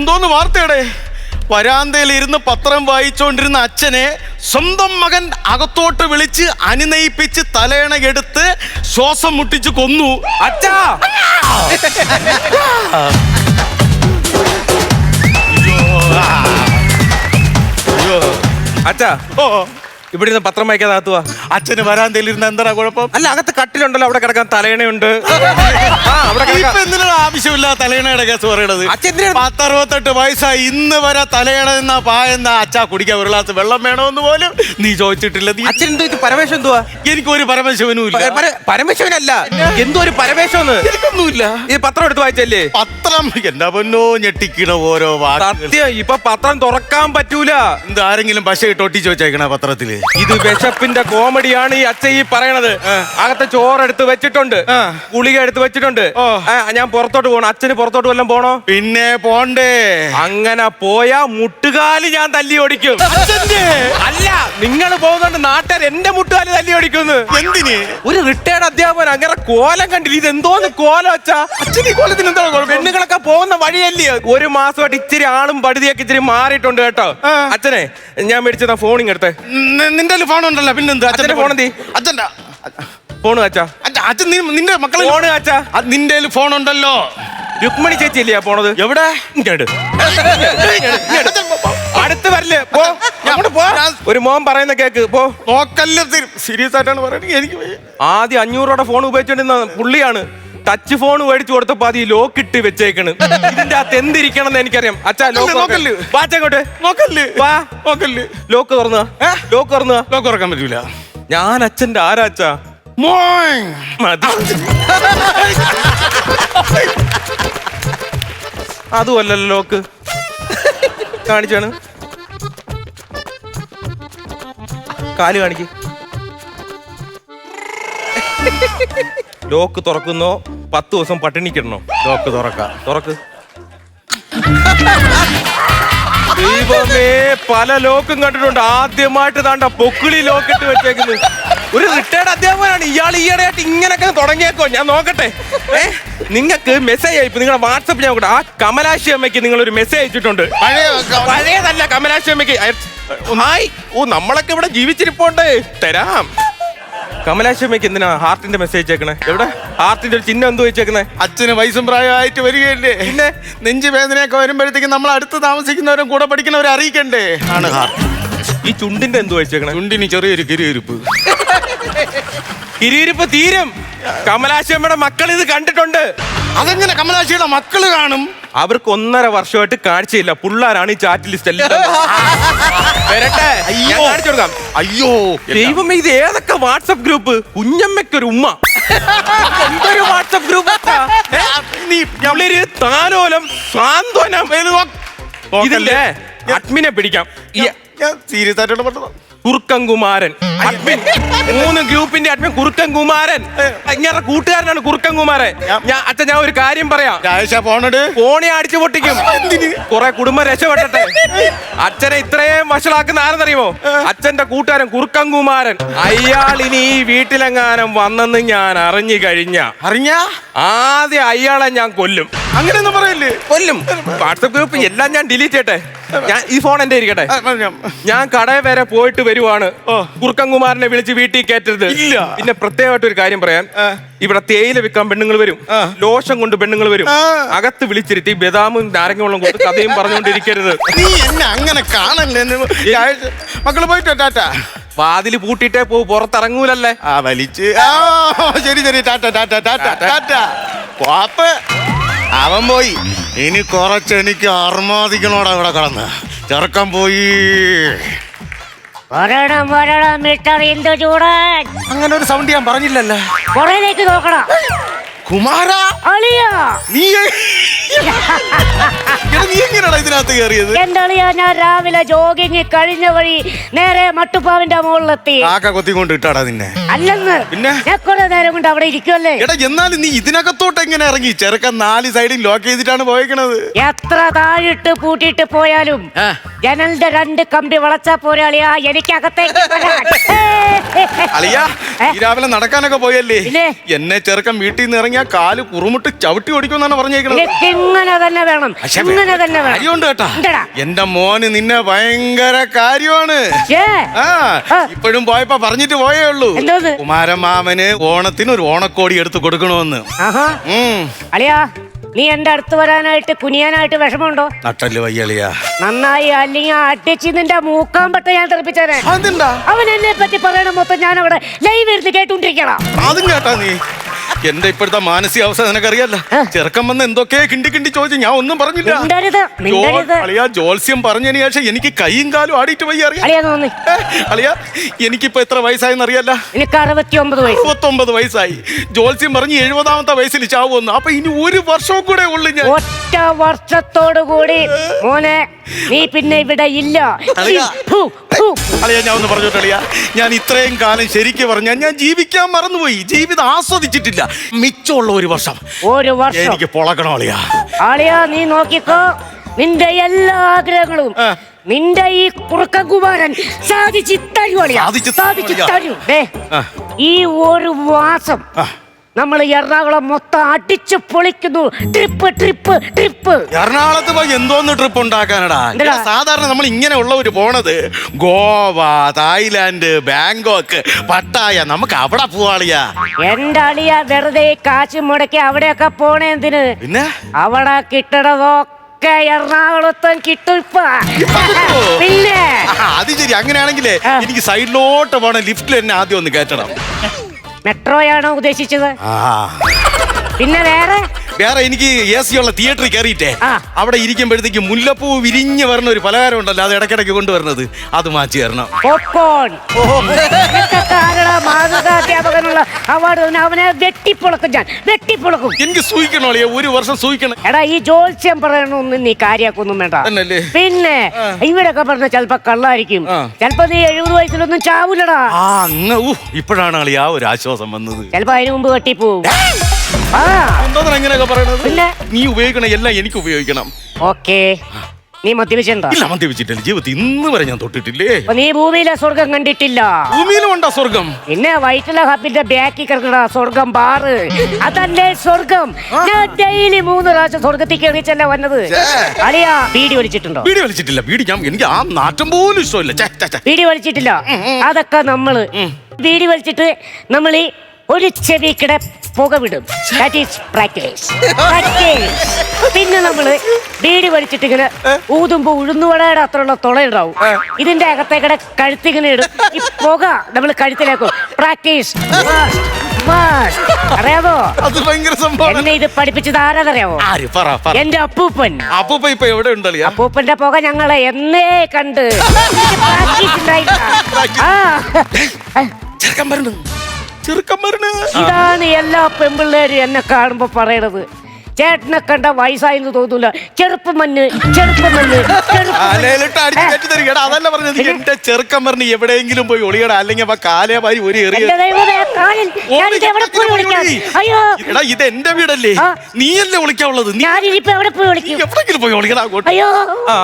ഇതെന്തോന്ന് വാർത്തയുടെ? വരാന്തയിൽ ഇരുന്ന് പത്രം വായിച്ചുകൊണ്ടിരുന്ന അച്ഛനെ സ്വന്തം മകൻ അകത്തോട്ട് വിളിച്ച് അനുനയിപ്പിച്ച് തലയണ എടുത്ത് ശ്വാസം മുട്ടിച്ച് കൊന്നു. അച്ഛാ. അച്ഛാ ഓ. ഇവിടെ നിന്ന് പത്രം വായിക്കാതെ അകത്തുവാ അച്ഛന് വരാന്തയിൽ ഇരുന്ന് എന്താ കുഴപ്പം? അല്ല അകത്ത് കട്ടിലുണ്ടല്ലോ അവിടെ കിടക്കാൻ തലയണയുണ്ട് ആ അവിടെ ഇപ്പൊ കിടക്കാം എന്തിനാണ് ആവശ്യമില്ല തലയണയുടെ കേസ് പറയണത്? അച്ഛൻ എന്തിനാണ് പത്തറുപത്തെട്ട് വയസ്സായി ഇന്ന് വരെ തലയണ എന്നാ പായെന്നാ അച്ഛാ കുടിക്കാൻ ഒരു ഗ്ലാസ് വെള്ളം വേണമെന്ന് പോലും നീ ചോദിച്ചിട്ടില്ല. നീ അച്ഛൻ എന്തോ ഇത് പരമേശ്വരൻ എന്തുവാ? എനിക്കൊരു പരമശിവനും ഇല്ല പ- പര- പരമേശ്വരനല്ല എന്തോ ഒരു പരമേശ്വരന്ന് എനിക്കൊന്നുമില്ല. ഈ പത്രം എടുത്ത് വായിച്ചല്ലേ? പത്രം എന്താ പൊന്നോ ഞെട്ടിക്കണ ഓരോ വാക്കുകൾ. സത്യം ഇപ്പൊ പത്രം തുറക്കാൻ പറ്റൂല. എന്താ ആരെങ്കിലും പശ ഇട്ട് ഒട്ടിച്ച് വെച്ചേക്കണ പത്രത്തിൽ? ഇത് വിശപ്പിന്റെ കോമഡിയാണ് ഈ അച്ഛ ഈ പറയണത്. അകത്തെ ചോറെടുത്ത് വെച്ചിട്ടുണ്ട്. ഗുളിക എടുത്ത് വെച്ചിട്ടുണ്ട്. ഓ. ഞാൻ പുറത്തോട്ട് പോകണം അച്ഛന് പുറത്തോട്ട് വല്ലതും പോണോ? പിന്നെ പോണ്ടേ. അങ്ങനെ പോയാ മുട്ടുകാൽ ഞാൻ തല്ലി ഓടിക്കും. അല്ല നിങ്ങൾ പോകുന്നുണ്ട് നാട്ടുകാർ എന്റെ മുട്ടുകാൽ തല്ലി ഓടിക്കുന്നു. എന്തിന്? ഒരു റിട്ടയർഡ് അധ്യാപകൻ അങ്ങനെ കോലം കണ്ടില്ല. ഇത് എന്തോന്ന് കോലം അച്ഛാ? അച്ഛൻ ഈ കോലത്തിന് എന്താ പെണ്ണുങ്ങളൊക്കെ പോകുന്ന വഴിയല്ലേ? ഒരു മാസമായിട്ട് ഇച്ചിരി ആളും പടുതിയൊക്കെ ഇച്ചിരി മാറിയിട്ടുണ്ട് കേട്ടോ. അച്ഛനെ ഞാൻ മേടിച്ചതാ ഫോണിങ് എടുത്തേ. നിന്റെ ഫോൺ ഉണ്ടല്ലോ പിന്നെന്ത്? അച്ഛന്റെ ഫോൺ എന്തി? അച്ഛന്റെ ഫോണ് അച്ഛാ. അച്ഛാ അച്ഛൻ നിന്റെ മക്കളെ ഫോണ് അച്ഛാ. നിന്റെ ഫോൺ ഉണ്ടല്ലോ. രുക്മണി ചേച്ചി ഇല്ലയാ പോണത്? എവിടെ. അടുത്ത് വരില്ലേ പോ. ഒരു മോൻ പറയുന്ന കേക്ക് പോ. നോക്കല്ല സീരിയസ് ആയിട്ടാണ് പറയുന്നത് എനിക്ക്. ആദ്യം അഞ്ഞൂറ് രൂപയുടെ ഫോൺ ഉപയോഗിച്ചോണ്ടിരുന്ന പുള്ളിയാണ്. ടച്ച് ഫോൺ മേടിച്ചു കൊടുത്തപ്പോ അത് ഈ ലോക്ക് ഇട്ട് വെച്ചേക്കണ്. ഇതിന്റെ അകത്ത് എന്തിരിക്കണം എന്ന് എനിക്കറിയാം. അച്ഛാ ലോക്ക് നോക്കല്ല്. വാച്ചങ്ങോട്ട് നോക്കല്ലേ. വാ. നോക്കല്ലേ. ലോക്ക് തുറന്ന? ലോക്ക് തുറന്ന? ലോക്ക് തുറക്കാൻ പറ്റൂല. ഞാൻ അച്ഛന്റെ ആരാ അച്ഛാ? മോയ് മതി. അതുമല്ലല്ലോ ലോക്ക്. കാണിച്ചാണ്. കാൽ കാണിക്ക്. ലോക്ക് തുറക്കുന്നോ പത്ത് ദിവസം പട്ടിണിക്കിടണോ ലോക്ക് തുറക്ക. തുറക്ക്. ദൈവമേ പല ലോക്കും കണ്ടിട്ടുണ്ട്. ആദ്യമായിട്ട് താണ്ട പൊക്കിളി ലോക്കിട്ട് വെച്ചേക്കുന്നത്. ഒരു റിട്ടയർഡ് അധ്യാപകനാണ്. ഇയാൾ ഈയിടെയായിട്ട് ഇങ്ങനൊക്കെ തുടങ്ങിയേക്കോ. ഞാൻ നോക്കട്ടെ. ഏ നിങ്ങൾക്ക് മെസ്സേജ് അയപ്പ് നിങ്ങളുടെ വാട്സപ്പ് ഞാൻ നോക്കട്ടെ ആ കമലാശി അമ്മയ്ക്ക് നിങ്ങൾ ഒരു മെസ്സേജ് അയച്ചിട്ടുണ്ട് പഴയതല്ല കമലാശി അമ്മയ്ക്ക്. ഹായ്. ഓ നമ്മളൊക്കെ ഇവിടെ ജീവിച്ചിരിപ്പോണ്ട്. തരാം. കമലാശി അമ്മയ്ക്ക് എന്തിനാ ഹാർട്ടിന്റെ മെസ്സേജ് അയച്ചേക്കണേ എവിടെ? ഹാർട്ടിന്റെ ഒരു ചിഹ്നം എന്തോ വെച്ചേക്കണേ അച്ഛന് വയസ്സും പ്രായമായിട്ട് വരികയല്ലേ? പിന്നെ? നെഞ്ചു വേദനയൊക്കെ വരുമ്പോഴത്തേക്കും നമ്മൾ അടുത്ത് താമസിക്കുന്നവരും കൂടെ പഠിക്കുന്നവരെ അറിയിക്കണ്ടേ? ആണ് ഹാർട്ട്? ഈ ചുണ്ടിന്റെ എന്തോ വെച്ചേക്കണേ ചുണ്ടിന് ചെറിയൊരു കിരിയിരിപ്പ്. കിരിയിരിപ്പ് തീരും. കമലാശിയമ്മയുടെ മക്കൾ ഇത് കണ്ടിട്ടുണ്ട്. അതെങ്ങനെ കമലാശിയുടെ മക്കൾ കാണും? അവർക്ക് ഒന്നര വർഷമായിട്ട് കാഴ്ചയില്ല. പിള്ളേരാണ് ഈ ചാറ്റ് ലിസ്റ്റ് എല്ലാം. വരട്ടെ. ഞാൻ അയ്യോ. കാണിച്ചു കൊടുക്കാം. അയ്യോ. ദൈവമേ ഇത് ഏതൊക്കെ വാട്സപ്പ് ഗ്രൂപ്പ് കുഞ്ഞമ്മയ്ക്കൊരു ഉമ്മ. എന്തൊരു വാട്സപ്പ് ഗ്രൂപ്പ് താലോലം സാന്ത്വനം. ഇതില്ലേ? അഡ്മിനെ പിടിക്കാം. സീരിയസ് സീരിയസ് ആയിട്ടാണ് കുറുക്കൻകുമാരൻ. അഡ്മിൻ. മൂന്ന് ഗ്രൂപ്പിന്റെ അഡ്മിൻ കുറുക്കൻകുമാരൻ. ഇങ്ങനെ കൂട്ടുകാരനാണ് കുറുക്കൻകുമാരൻ. ഞാൻ അച്ഛൻ ഞാൻ ഒരു കാര്യം പറയാം. പോണട് ഫോണി അടിച്ചു പൊട്ടിക്കും. കുറെ കുടുംബം രക്ഷപ്പെട്ടെ അച്ഛനെ ഇത്രയും വഷളാക്കുന്ന ആരെന്നറിയുമോ അച്ഛന്റെ കൂട്ടുകാരൻ കുറുക്കൻകുമാരൻ. അയാൾ ഇനി ഈ വീട്ടിലെങ്ങാനും വന്നെന്ന് ഞാൻ അറിഞ്ഞു കഴിഞ്ഞ. അറിഞ്ഞ? ആദ്യം അയാളെ ഞാൻ കൊല്ലും. അങ്ങനെയൊന്നും പറയല്ലേ? കൊല്ലും. വാട്സപ്പ് ഗ്രൂപ്പ് എല്ലാം ഞാൻ ഡിലീറ്റ് ചെയ്യട്ടെ. ഞാൻ ഈ ഫോൺ എന്റെ ഇരിക്കട്ടെ. ഞാൻ കടയിൽ വരെ പോയിട്ട് വരുവാണ്. കുറുക്കൻകുമാരനെ വിളിച്ച് വീട്ടിൽ കയറ്റരുത്. ഇല്ല. പിന്നെ പ്രത്യേകമായിട്ട് ഒരു കാര്യം പറയാൻ ഇവിടെ തേയില വിൽക്കാൻ പെണ്ണുങ്ങൾ വരും. ലോഷം കൊണ്ട് പെണ്ണുങ്ങൾ വരും. അകത്ത് വിളിച്ചിരുത്തി ബദാമും നാരങ്ങ വെള്ളം കൊടുത്ത് കഥയും പറഞ്ഞുകൊണ്ടിരിക്കരുത്. നീ എന്നെ അങ്ങനെ കാണല്ലേ? മക്കൾ പോയിട്ടോ ടാറ്റ? വാതിൽ പൂട്ടിട്ടേ പോ പുറത്തിറങ്ങൂലല്ലേ? ആ വലിച്ച്. ശരി ശരി ടാറ്റ ടാറ്റ ടാറ്റ. ടാറ്റ. പാപ്പ്. അവൻ പോയി. ഇനി കുറച്ച് എനിക്ക് അർമാദിക്കണോടാ ഇവിടെ കടന്ന്. ചെറുക്കം പോയി. മിസ്റ്റർ അങ്ങനെ ഒരു സൗണ്ട് ഞാൻ പറഞ്ഞില്ലല്ലേ? നോക്കണം. കുമാര അളിയ. നീ നീ എങ്ങനെയാടാ ഇതിനകത്ത് കയറിയത്? എന്താണ് ഞാൻ രാവിലെ ജോഗിങ് കഴിഞ്ഞ വഴി നേരെ മട്ടുപ്പാവിന്റെ മുകളിലെത്തി. കാക്ക കൊത്തിക്കൊണ്ട് ഇട്ടാടാ നിന്നെ. അല്ലെന്ന്. പിന്നെ? ഞാൻ കുറെ നേരം കൊണ്ട് അവിടെ ഇരിക്കുമല്ലേ എടാ എന്നാലും നീ ഇതിനകത്തോട്ട് എങ്ങനെ ഇറങ്ങി? ചെറുക്കൻ നാല് സൈഡിൽ ലോക്ക് ചെയ്തിട്ടാണ് പോയേക്കണത്. എത്ര താഴിട്ട് പൂട്ടിയിട്ട് പോയാലും ജനലിന്റെ രണ്ട് കമ്പി വളച്ചാ പോരാളിയാ എനിക്കകത്തേക്ക് വരാൻ. അളിയ ഈ രാവിലെ നടക്കാനൊക്കെ പോയല്ലേ? പിന്നെ? എന്നെ ചെറുക്കൻ വീട്ടിൽ നിന്ന് ഇറങ്ങിയ കാൽ കുറുമുട്ട് ചവിട്ടി ഓടിക്കുമെന്നാണ് പറഞ്ഞേക്കുന്നത് നിനക്ക് ഇങ്ങനെ തന്നെ വേണം അങ്ങനെ ഇങ്ങനെ തന്നെ വേണം. കാര്യമുണ്ട് കേട്ടാ. ഉണ്ടെടാ. എന്റെ മോന് നിന്നെ ഭയങ്കര കാര്യമാണ്. ആ. ഇപ്പോഴും പോയപ്പോ പറഞ്ഞിട്ട് പോയേ ഉള്ളൂ. എന്തോന്ന്? കുമാരമാമന് ഓണത്തിന് ഒരു ഓണക്കോടി എടുത്ത് കൊടുക്കണമെന്ന്. ആഹാ. ഉം. അളിയാ നീ എന്റെ അടുത്ത് വരാനായിട്ട് കുനിയാനായിട്ട് വിഷമമുണ്ടോ? നട്ടൽ വയ്യളിയ നന്നായി അല്ലെങ്കിൽ അടിച്ച് നിന്റെ മൂക്കാൻ പറ്റ ഞാൻ തെറിപ്പിച്ചേനെ അതെന്താ? അവൻ എന്നെ പറ്റി പറയണ മൊത്തം ഞാൻ അവിടെ ലൈവ് ഇരുന്ന് കേട്ടോണ്ടിരിക്കണം. അതും കേട്ടാ നീ. എന്റെ ഇപ്പോഴത്തെ മാനസികാവസ്ഥ നിനക്കറിയാല്ല. ചെറുക്കം വന്ന് എന്തൊക്കെ കിണ്ടി കിണ്ടി ചോദിച്ചു ഞാൻ ഒന്നും പറഞ്ഞില്ല. മിണ്ടരുത് മിണ്ടരുത്. അളിയാ ജോത്സ്യം പറഞ്ഞതിന് ശേഷം എനിക്ക് കൈയും കാലും ആടിയിട്ട് വയ്യ അറിയാം. അളിയാ തോന്നി. ഏ, അളിയാ എനിക്കിപ്പോ എത്ര വയസ്സായെന്ന് അറിയാല്ല എനിക്ക് അറുപത്തി ഒമ്പത് വയസ്സ്. മുപ്പത്തൊമ്പത് വയസ്സായി. ജോത്സ്യം പറഞ്ഞ് എഴുപതാമത്തെ വയസ്സിൽ ചാവുമെന്ന് അപ്പൊ ഇനി ഒരു വർഷവും കൂടെ ഉള്ളു ഞാൻ. ഒറ്റ വർഷത്തോടു കൂടി മോനെ നീ പിന്നെ ഇവിടെ ഇല്ല. അളിയാ. ഫു, ഫു. അളിയാ ഞാൻ ഒന്ന് പറഞ്ഞോട്ടെ അളിയാ. ഞാൻ ഇത്രയും കാലം ശരിക്കും പറഞ്ഞാൽ ഞാൻ ജീവിക്കാൻ മറന്നുപോയി. ജീവിതം ആസ്വദിച്ചിട്ടില്ല. മിച്ചമുള്ള ഒരു വർഷം. ഒരു വർഷം. എനിക്ക് പൊളക്കണം അളിയാ. അളിയാ നീ നോക്കിക്കോ. നിന്റെ എല്ലാ ആഗ്രഹങ്ങളും നിന്റെ ഈ കുറുക്കകുമാരൻ സാധിച്ചു തരും അളിയാ സാധിച്ച് തരും ഈ ഒരു മാസം. നമ്മൾ എറണാകുളം മൊത്തം അടിച്ചു പൊളിക്കുന്നു. Trip trip trip. എറണാകുളത്ത് പോയി എന്തോന്ന് ട്രിപ്പ് ഉണ്ടാക്കാനടാ? എന്തിനാ? സാധാരണ നമ്മൾ ഇങ്ങനെ ഉള്ളവര് പോണത് ഗോവ തായ്ലാന്റ് ബാങ്കോക്ക് പട്ടായ. നമുക്ക് അവിടെ പോവാളിയാ. എന്റെ അളിയ വെറുതെ ഈ കാശ് മുടക്കി അവിടെയൊക്കെ പോണേ എന്തിന്? പിന്നെ? അവിടെ കിട്ടണതൊക്കെ എറണാകുളത്തും കിട്ടും ഇപ്പൊ. പിന്നെ? അത് ശരി. അങ്ങനെയാണെങ്കിലേ ആ. എനിക്ക് സൈഡിലോട്ട് പോണ ലിഫ്റ്റിൽ എന്നെ ആദ്യം ഒന്ന് കയറ്റണം. മെട്രോയാണോ ഉദ്ദേശിച്ചത്? പിന്നെ വേറെ? വേറെ എനിക്ക് എ സി ഉള്ള തിയേറ്ററിൽ കയറിയിട്ടേ. ആ. അവിടെ ഇരിക്കുമ്പോഴത്തേക്ക് മുല്ലപ്പൂ വിരിഞ്ഞ് വരുന്ന ഒരു പലഹാരം ഉണ്ടല്ലോ അത് ഇടയ്ക്കിടയ്ക്ക് കൊണ്ടുവരുന്നത്. അത് മാറ്റി തരണം. പോപ്കോൺ നിനക്കൊക്കെ ആരുടെ മാതൃകാധ്യാപകനുള്ള അവാർഡ് തന്നെ അവനെ വെട്ടിപ്പൊളക്കും ഞാൻ. വെട്ടിപ്പൊളക്കും. എനിക്ക് സൂഹിക്കണോ ഒരു വർഷം സൂഹിക്കണം. എടാ ഈ ജോത്സ്യം പറയണൊന്നും നീ കാര്യാക്കൊന്നും വേണ്ട. തന്നല്ലേ? പിന്നെ ഇവിടൊക്കെ പറഞ്ഞ ചെലപ്പോ കള്ളായിരിക്കും. ആ. ചെലപ്പോ നീ എഴുപത് വയസ്സിലൊന്നും ചാവൂലടാ. ആ അങ്ങ് ഊ ഇപ്പോഴാണ് ആ ഒരു ആശ്വാസം വന്നത്. ചെലപ്പോ അതിനു മുമ്പ് വെട്ടിപ്പോവും ആ. എന്തോന്നാ അങ്ങനെയൊക്കെ പറയണത്? പിന്നെ? നീ ഉപയോഗിക്കണ എല്ലാം എനിക്ക് ഉപയോഗിക്കണം. ഓക്കേ. നീ മദ്യപിച്ചിട്ടുണ്ടോ ഇല്ല മദ്യപിച്ചിട്ടില്ല. ജീവിതത്തിൽ ഇന്ന് വരെ ഞാൻ തൊട്ടിട്ടില്ലേ? അപ്പൊ നീ ഭൂമിയിലെ സ്വർഗം കണ്ടിട്ടില്ല. ഭൂമിയിലും ഉണ്ടാ സ്വർഗം? പിന്നെ വൈറ്റില ഹബിന്റെ ബാക്കി കിടക്കണ സ്വർഗം ബാറ്. അതല്ലേ സ്വർഗം? ഞാൻ ഡെയിലി മൂന്ന് പ്രാവശ്യം സ്വർഗത്തിൽ കയറിച്ചല്ലേ വന്നത്? അളിയാ ബീഡി വലിച്ചിട്ടുണ്ടോ? ബീഡി വലിച്ചിട്ടില്ല. ബീഡി ഞാൻ എനിക്ക് ആ നാറ്റം പോലും ഇഷ്ടമില്ല. ഛെ, ഛെ, ഛെ. ബീഡി വലിച്ചിട്ടില്ല. അതൊക്കെ നമ്മൾ ബീഡി വലിച്ചിട്ട് നമ്മൾ ഈ ഒരു ചെവിക്കിടെ പുക വിടും ദാറ്റ് ഈസ് പ്രാക്ടീസ് പ്രാക്ടീസ് പിന്നെ നമ്മൾ ബീഡി വലിച്ചിട്ട് ഇങ്ങനെ ഊതുമ്പോ ഉഴുന്നുവടയുടെ അത്രയുള്ള തുളയുണ്ടാവും. ഇതിന്റെ അകത്തേക്കിടെ കഴുത്തിങ്ങനെ ഇടും. ഈ പുക നമ്മൾ കഴുത്തിലേക്കും പ്രാക്ടീസ് അറിയാമോ അത് ഭയങ്കര സംഭവം എന്നെ ഇത് പഠിപ്പിച്ചത് ആരാതറിയാമോ ആര്? പറ പറ. എന്റെ അപ്പൂപ്പൻ. അപ്പൂപ്പ ഇപ്പൊ എവിടെ ഉണ്ടല്ലേ അപ്പൂപ്പന്റെ പുക ഞങ്ങളെ എന്നേ കണ്ട്. പ്രാക്ടീസ് ഉണ്ടായില്ല. ആ. ചെറുക്കൻ വരണു ചെറുക്കൻ വരണു ഇതാണ് എല്ലാ പെമ്പിള്ളേരും എന്നെ കാണുമ്പോ പറയണത്. ചേട്ടനെ കണ്ട വയസ്സായെന്ന് തോന്നൂല. ചെറുപ്പമഞ്ഞ് മഞ്ഞ് ചെറുപ്പം മഞ്ഞ് ചെറുപ്പം മഞ്ഞ്. കാലയിലിട്ട് അടിച്ച് കയറ്റി തരിക എടാ, അതല്ല പറഞ്ഞത് എന്റെ ചെറുക്കൻ എവിടെയെങ്കിലും പോയി ഒളിയട. അല്ലെങ്കിൽ അവ കാലേ വാരി ഒരു എടാ ഇത് എന്റെ വീടല്ലേ? നീ നീയല്ലേ ഒളിക്കാവുള്ളത് എവിടെങ്കിലും പോയി ആ.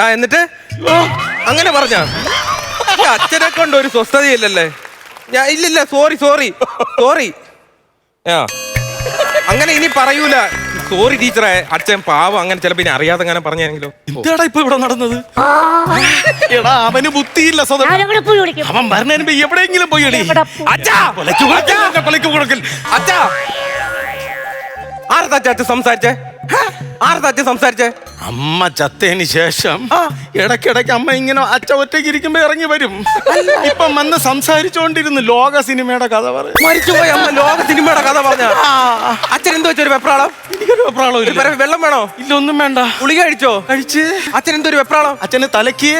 ആ. എന്നിട്ട്? അങ്ങനെ പറഞ്ഞ? അച്ഛനെ കൊണ്ട് ഒരു സ്വസ്ഥതയില്ലല്ലേ? ഞാൻ ഇല്ലില്ല സോറി സോറി സോറി ആ അങ്ങനെ ഇനി പറയൂല. സോറി ടീച്ചറെ അച്ഛൻ പാവം. അങ്ങനെ ചിലപ്പോ ഇനി അറിയാതെ അങ്ങനെ പറഞ്ഞാണെങ്കിലോ. എന്താടാ ഇപ്പൊ ഇവിടെ നടന്നത്? എടാ അവന് ബുദ്ധിയില്ല സ്വതം ഞാൻ എവിടെ പോയി വിളിക്കും. അവൻ പറഞ്ഞതിന് മുമ്പ് എവിടെയെങ്കിലും പോയി എടി. എവിടെ പോയി? അച്ഛാ കൊലയ്ക്ക് കൊടുക്കൽ, കൊലയ്ക്ക് കൊടുക്കൽ അച്ഛാ. ആർത്താ അച്ഛൻ സംസാരിച്ചേ? ആർത്താ അച്ഛൻ സംസാരിച്ചേ? അമ്മ ചത്തതിന് ശേഷം ഇടക്കിടക്ക് ഇടയ്ക്കിടയ്ക്ക് അമ്മ ഇങ്ങനെ അച്ഛ ഒറ്റയ്ക്ക് ഇരിക്കുമ്പോ ഇറങ്ങി വരും. ഇപ്പം വന്ന് സംസാരിച്ചോണ്ടിരുന്നു ലോക സിനിമയുടെ കഥ പറഞ്ഞു മരിച്ചുപോയ അമ്മ ലോക സിനിമയുടെ കഥ പറഞ്ഞ. അച്ഛൻ എന്തോ വെച്ചൊരു വെപ്രാളം? എനിക്കൊരു വെപ്രാളം ഇല്ല. വെള്ളം വേണോ? ഇല്ല ഒന്നും വേണ്ട. ഗുളിക കഴിച്ചോ? കഴിച്ച്. അച്ഛൻ എന്തോ ഒരു വെപ്രാളം? അച്ഛന് തലക്ക്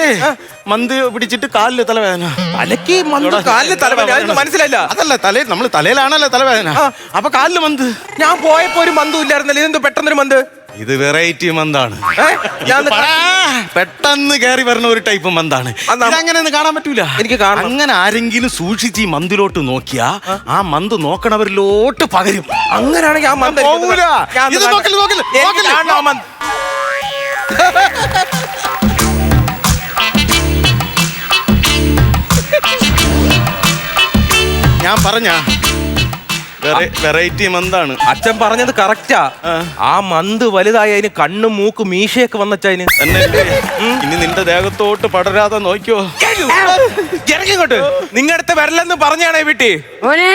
മന്ത് പിടിച്ചിട്ട് കാലിൽ തലവേദന. തലക്ക് മന്ത് കാലിൽ തലവേദന മനസ്സിലല്ല മനസ്സിലായില്ല. അതല്ല തലേ നമ്മൾ തലയിലാണല്ലോ തലവേദന. അപ്പൊ കാലിൽ മന്ത്. ഞാൻ പോയപ്പോ ഒരു മന്തും ഇല്ലായിരുന്നല്ലോ. ഇതെന്തോ പെട്ടെന്നൊരു മന്ത്? ഇത് വെറൈറ്റി മന്താണ്. പെട്ടെന്ന് കയറി വരുന്ന ഒരു ടൈപ്പ് മന്താണ്. അങ്ങനെ കാണാൻ പറ്റൂല. എനിക്ക് കാണണം. അങ്ങനെ ആരെങ്കിലും സൂക്ഷിച്ച് ഈ മന്തിലോട്ട് നോക്കിയാ ആ മന്ത് നോക്കണവരിലോട്ട് പകരും. അങ്ങനെയാണെങ്കിൽ ആ മന്ത് ഇത്. നോക്കൽ, നോക്കൽ, നോക്കൽ. ഞാൻ പറഞ്ഞ വെറൈറ്റി മന്താണ്. അച്ഛൻ പറഞ്ഞത് കറക്റ്റാ. ആ. മന്ത് വലുതായി അതിന് കണ്ണും മൂക്കും മീശയൊക്കെ വന്നച്ചതിന് ഇനി നിന്റെ ദേഹത്തോട്ട് പടരാതെ നോക്കിയോ? ഇറങ്ങിങ്ങോട്ട്. നിങ്ങടുത്ത് വരലെന്ന് പറഞ്ഞാണേ വീട്ടി. മോനെ.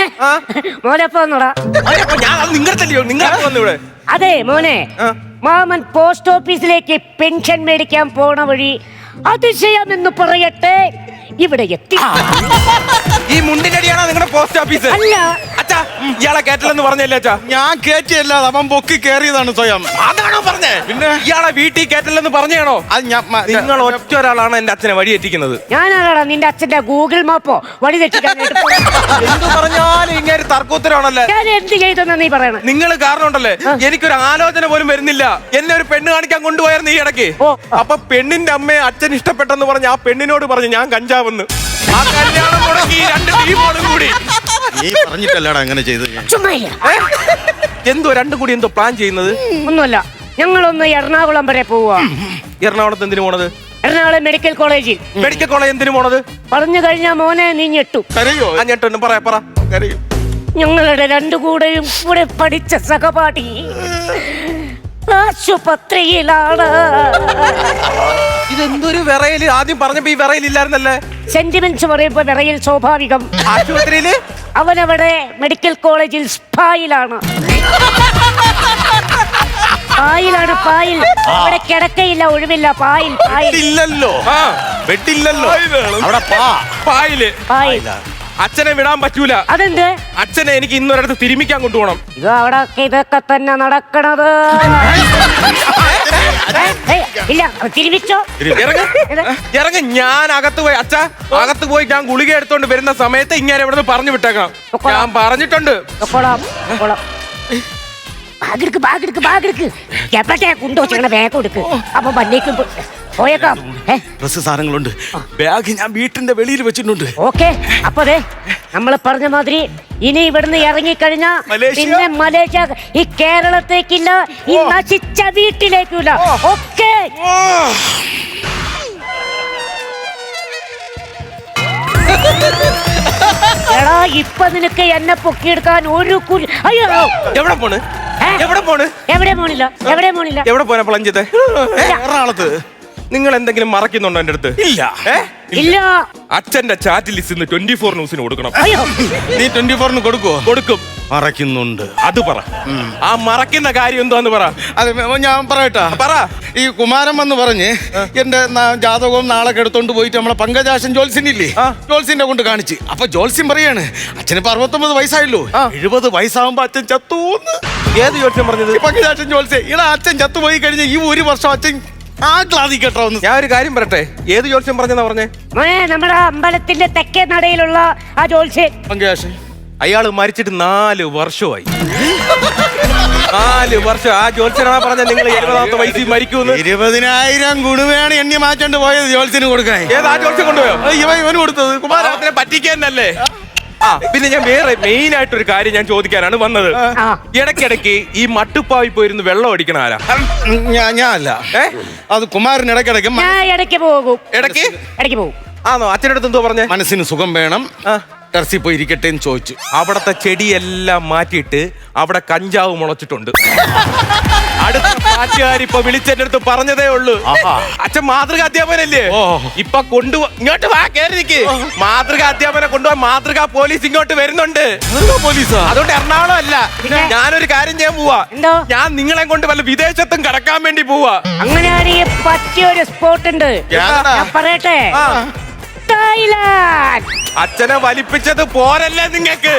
ഞാൻ നിങ്ങടത്തല്ലയോ? ഇവിടെ? അതെ മോനെ. മാമൻ പോസ്റ്റ് ഓഫീസിലേക്ക് പെൻഷൻ മേടിക്കാൻ പോണ വഴി അതിശയം എന്ന് പറയട്ടെ. ഇവിടെ എത്തി. ഈ മുണ്ടിനടിയാണോ നിങ്ങളുടെ പോസ്റ്റ് ഓഫീസ്? അല്ല. അച്ഛാ ഇയാളെ കേറ്റില്ലെന്ന് പറഞ്ഞല്ലേ അച്ഛാ? ഞാൻ കേറ്റിയല്ല അവൻ പൊക്കി കേറിയതാണ് സ്വയം. അതാണോ പറഞ്ഞേ? പിന്നെ? ഇയാളെ വീട്ടിൽ കേറ്റില്ലെന്ന് പറഞ്ഞാണോ? അത് ഞാൻ മ- നിങ്ങൾ ഒറ്റ ഒരാളാണ് എന്റെ അച്ഛനെ വഴിയെറ്റിക്കുന്നത് ഞാനാടാ നിന്റെ അച്ഛന്റെ ഗൂഗിൾ മാപ്പോ വഴി തെറ്റിക്കാനായിട്ട് പോയത്. എന്ത് പറഞ്ഞാലും ഇങ്ങനെ തർക്കോത്തരമാണല്ലേ? ഞാൻ എന്ത് ചെയ്തെന്നാ നീ പറയണ? നിങ്ങൾ കാരണം ഉണ്ടല്ലേ എനിക്കൊരു ആലോചന പോലും വരുന്നില്ല. എന്നെ ഒരു പെണ്ണ് കാണിക്കാൻ കൊണ്ടുപോയായിരുന്നു ഈ ഇടയ്ക്ക്. ഓ. അപ്പൊ പെണ്ണിന്റെ അമ്മയെ അച്ഛൻ ഇഷ്ടപ്പെട്ടെന്ന് പറഞ്ഞ് ആ പെണ്ണിനോട് പറഞ്ഞു ഞാൻ കഞ്ചാവെന്ന്. ആ കല്യാണം മുടക്കി ഈ രണ്ട് ടീമോടും കൂടി. നീ പറഞ്ഞിട്ടല്ലടാ അങ്ങനെ ചെയ്തത്. ഞാൻ. ചുമ്മാ എന്തോ രണ്ടും കൂടി എന്തോ പ്ലാൻ ചെയ്യുന്നത്? ഒന്നുമല്ല ഞങ്ങളൊന്ന് എറണാകുളം വരെ പോവാ. എറണാകുളത്ത് എന്തിനു പോണത്? എറണാകുളം മെഡിക്കൽ കോളേജിൽ. മെഡിക്കൽ കോളേജ് എന്തിനു പോണത്? പറഞ്ഞു കഴിഞ്ഞാ മോനെ നീ ഞെട്ടു. കരയോ? ആ ഞെട്ടൊന്നും പറയാ പറ. കരയും. ഞങ്ങളുടെ രണ്ടു കൂടെയും കൂടെ പഠിച്ച സഹപാഠി. ആശുപത്രിയിലാണ് ഇതെന്തൊരു വിറയിൽ? ആദ്യം പറഞ്ഞപ്പോ ഈ വിറയിൽ ഇല്ലായിരുന്നല്ലേ? സെന്റിമെന്റ്സ് പറയുമ്പോ വിറയിൽ സ്വാഭാവികം. ആശുപത്രിയിൽ? അവനവിടെ മെഡിക്കൽ കോളേജിൽ സ്പായിലാണ്. പായിലാണ് പായിൽ. അവിടെ കിടക്കയില്ല ഒഴിവില്ല പായിൽ പായിൽ. ഇല്ലല്ലോ ആ. വെട്ടില്ലല്ലോ. അവിടെ പാ. പായിൽ. പായിൽ. അച്ഛനെ വിടാൻ പറ്റൂല. അതെന്തേ? അച്ഛനെ എനിക്ക് ഇന്നൊരിടത്ത് തിരുമിക്കാൻ കൊണ്ടുപോകണം. ഇത് അവിടെ ഇതൊക്കെ തന്നെ നടക്കണത്. ഏയ്, ഇല്ല തിരിവിച്ചോ ഇറങ്ങ്. ഇറങ്ങ്. ഞാൻ അകത്ത് പോയി അച്ഛ അകത്ത് പോയി ഞാൻ ഗുളിക എടുത്തോണ്ട് വരുന്ന സമയത്ത് ഇങ്ങനെ ഇവിടുന്ന് പറഞ്ഞു വിട്ടേക്കാം ഞാൻ പറഞ്ഞിട്ടുണ്ട്. കൊള്ളാം കൊള്ളാം ബാഗെടുക്ക് ബാഗെടുക്ക് ബാഗെടുക്ക് എപ്പട്ടെ കുണ്ടോ ചെയ്യണ ബാഗ് കൊടുക്ക് അപ്പൊ വന്നേക്കും പോയേക്കാം. ഡ്രസ് സാധനങ്ങളുണ്ട്. ബാഗ് ഞാൻ വീട്ടിന്റെ വെളിയിൽ വെച്ചിട്ടുണ്ട്. ഓക്കെ അപ്പൊ അതെ നമ്മൾ പറഞ്ഞ മാതിരി ഇനി ഇവിടുന്ന് ഇറങ്ങിക്കഴിഞ്ഞാ? പിന്നെ മലേഷ്യ ഈ കേരളത്തേക്കില്ല ഈ നശിച്ച വീട്ടിലേക്കില്ല. ഓക്കെ. എടാ ഇപ്പൊ നിനക്ക് എന്നെ പൊക്കിയെടുക്കാൻ ഒരു കുരു അയ്യോ. എവിടെ പോണ്? എവിടെ പോണ്? എവിടെ പോണില്ല എവിടെ പോണില്ല എവിടെ പോന പ്ലഞ്ചത്തെ എറണാകുളത്ത്. നിങ്ങൾ എന്തെങ്കിലും മറക്കുന്നുണ്ടോ എന്റെ അടുത്ത്? ഇല്ല. ഏ? ഇല്ല. അച്ഛന്റെ ചാറ്റ് ലിസ്റ്റ് ഇന്ന് ട്വന്റി ഫോർ ന്യൂസിന് കൊടുക്കണം. അയ്യോ. നീ ട്വന്റി ഫോറിന് കൊടുക്കുവോ? കൊടുക്കും. മറയ്ക്കുന്നുണ്ട്. അത് പറ. ആ മറക്കുന്ന കാര്യം എന്താന്ന് പറ. അത് ഞാൻ പറയട്ടാ. പറ. ഈ കുമാരൻ വന്ന് പറഞ്ഞ് എന്റെ ന- ജാതകവും നാളെ എടുത്തോണ്ട് പോയിട്ട് നമ്മളെ പങ്കജാശൻ ജോൽസിനില്ലേ ആ. ജോൽസിന്റെ കൊണ്ട് കാണിച്ച്. അപ്പൊ ജോൽസിൻ പറയാണ് അച്ഛനിപ്പോ അറുപത്തൊമ്പത് വയസ്സായല്ലോ ആ. എഴുപത് വയസ്സാകുമ്പോ അച്ഛൻ ചത്തൂന്ന് ഏത് ചോദ്യം പറഞ്ഞത്? പങ്കജാശൻ ജോൽസെ ഇടാ അച്ഛൻ ചത്തുപോയി കഴിഞ്ഞ ഈ ഒരു വർഷം അച്ഛൻ ആ കേട്ടോ ഒന്ന് ഞാൻ ഒരു കാര്യം പറയട്ടെ? ഏത് ചോദ്യം പറഞ്ഞെന്നാ പറഞ്ഞേ? മോനെ നമ്മുടെ അമ്പലത്തിന്റെ തെക്കേ നടയിലുള്ള ആ ജോത്സ്യൻ പങ്കജാശൻ അയാൾ മരിച്ചിട്ട് നാല് വർഷമായി. നാല് വർഷം. ആ ജോത്സ്യനാ പറഞ്ഞ നിങ്ങൾ എഴുപതാമത്തെ വയസ്സിൽ മരിക്കൂന്ന് ഇരുപതിനായിരം ഗുണവേണ് എണ്ണി മാറ്റേണ്ടി പോയത് ജോത്സ്യന് കൊടുക്കാൻ ഏത് ആ ജോത്സ്യം കൊണ്ടുപോയോ? ഇവൻ ഇവന് കൊടുത്തത്. കുമാര കുമാരത്തിനെ പറ്റിക്കാനല്ലേ ആ പിന്നെ ഞാൻ വേറെ മെയിൻ ആയിട്ട് ഒരു കാര്യം ഞാൻ ചോദിക്കാനാണ് വന്നത്. ഇടക്കിടക്ക് ഇടയ്ക്കിടയ്ക്ക് ഈ മട്ടുപ്പാവി പോയിരുന്ന് വെള്ളം അടിക്കണ ആരാ? ഞാൻ ഞാനല്ല അല്ല. ഏ? അത് കുമാരൻ ഇടക്കിടക്ക് മ- ഞാൻ ഇടയ്ക്ക് പോകും. ഇടയ്ക്ക്? ഇടയ്ക്ക് പോകും. ആണോ അച്ഛനടുത്ത് അടുത്ത് എന്തോ പറഞ്ഞേ? മനസ്സിന് സുഖം വേണം. ആ. ടെറസിൽ പോയി ഇരിക്കട്ടെ എന്ന് ചോദിച്ചു. അവിടത്തെ ചെടിയെല്ലാം മാറ്റിയിട്ട് അവിടെ കഞ്ചാവ് മുളച്ചിട്ടുണ്ട്. അടുത്ത പാറ്റുകാരിപ്പൊ വിളിച്ചെന്റെ അടുത്ത് പറഞ്ഞതേ ഉള്ളൂ. അച്ഛൻ മാതൃകാ അധ്യാപനല്ലേ. ഇപ്പൊ കൊണ്ടുപോ ഇങ്ങോട്ട് വാ കേറി മാതൃകാ അധ്യാപനെ കൊണ്ടുപോകാൻ മാതൃക പോലീസ് ഇങ്ങോട്ട് വരുന്നുണ്ട്. പോലീസ്? അതുകൊണ്ട് എറണാകുളം അല്ല? ഞാനൊരു കാര്യം ചെയ്യാൻ പോവാ. ഞാൻ നിങ്ങളെ കൊണ്ട് വല്ല വിദേശത്തും കടക്കാൻ വേണ്ടി പോവാ. അങ്ങനെ പറ്റിയൊരു സ്പോട്ട് ഉണ്ട്. ഞാൻ പറയട്ടെ? തായ്ലാൻഡ് അച്ഛനെ വലിപ്പിച്ചത് പോരല്ലേ നിങ്ങക്ക്?